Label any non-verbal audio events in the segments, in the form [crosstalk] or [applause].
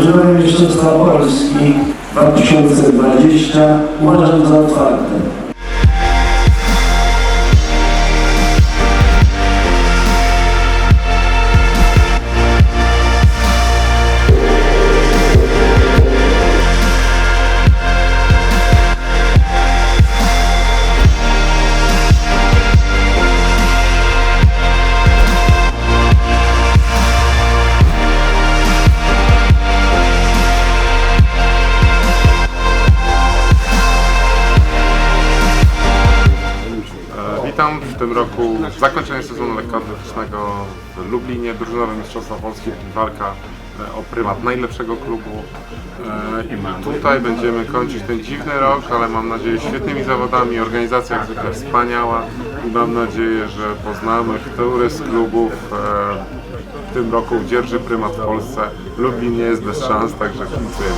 Drużynowe Mistrzostwa Polski 2020 uważam za otwarte. Witam w tym roku zakończenie sezonu lekkoatletycznego w Lublinie, drużynowe Mistrzostwa Polskie, walka e, o prymat najlepszego klubu. E, I tutaj będziemy kończyć ten dziwny rok, ale mam nadzieję świetnymi zawodami, organizacja jak zwykle wspaniała i mam nadzieję, że poznamy, który z klubów e, w tym roku dzierży prymat w Polsce. Lublin nie jest bez szans, także kibicujemy.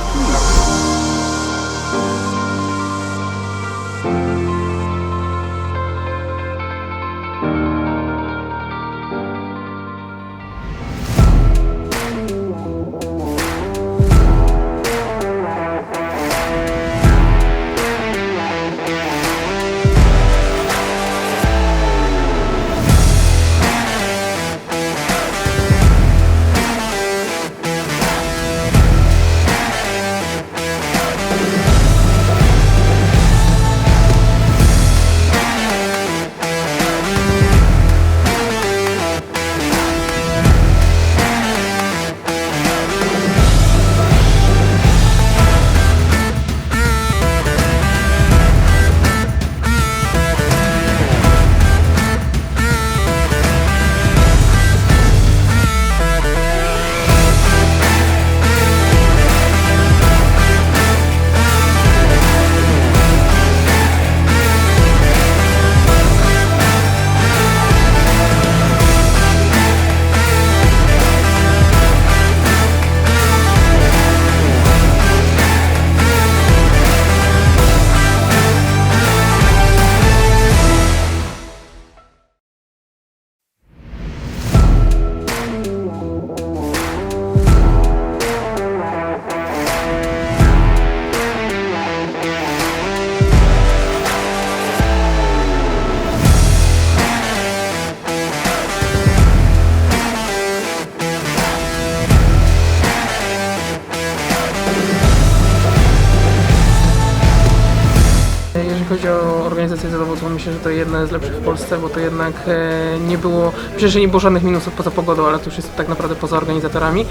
Chodzi o organizację zawodów, to myślę, że to jedna z lepszych w Polsce, bo to jednak e, nie było, że nie było żadnych minusów poza pogodą, ale to już jest tak naprawdę poza organizatorami.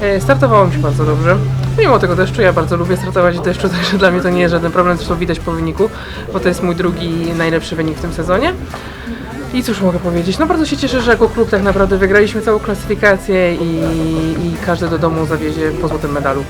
E, startowało mi się bardzo dobrze. Mimo tego deszczu, ja bardzo lubię startować w deszczu, [laughs] także dla mnie to nie jest żaden problem, zresztą widać po wyniku, bo to jest mój drugi najlepszy wynik w tym sezonie. I cóż mogę powiedzieć? No bardzo się cieszę, że jako klub tak naprawdę wygraliśmy całą klasyfikację i, i każdy do domu zawiezie po złotym medalu.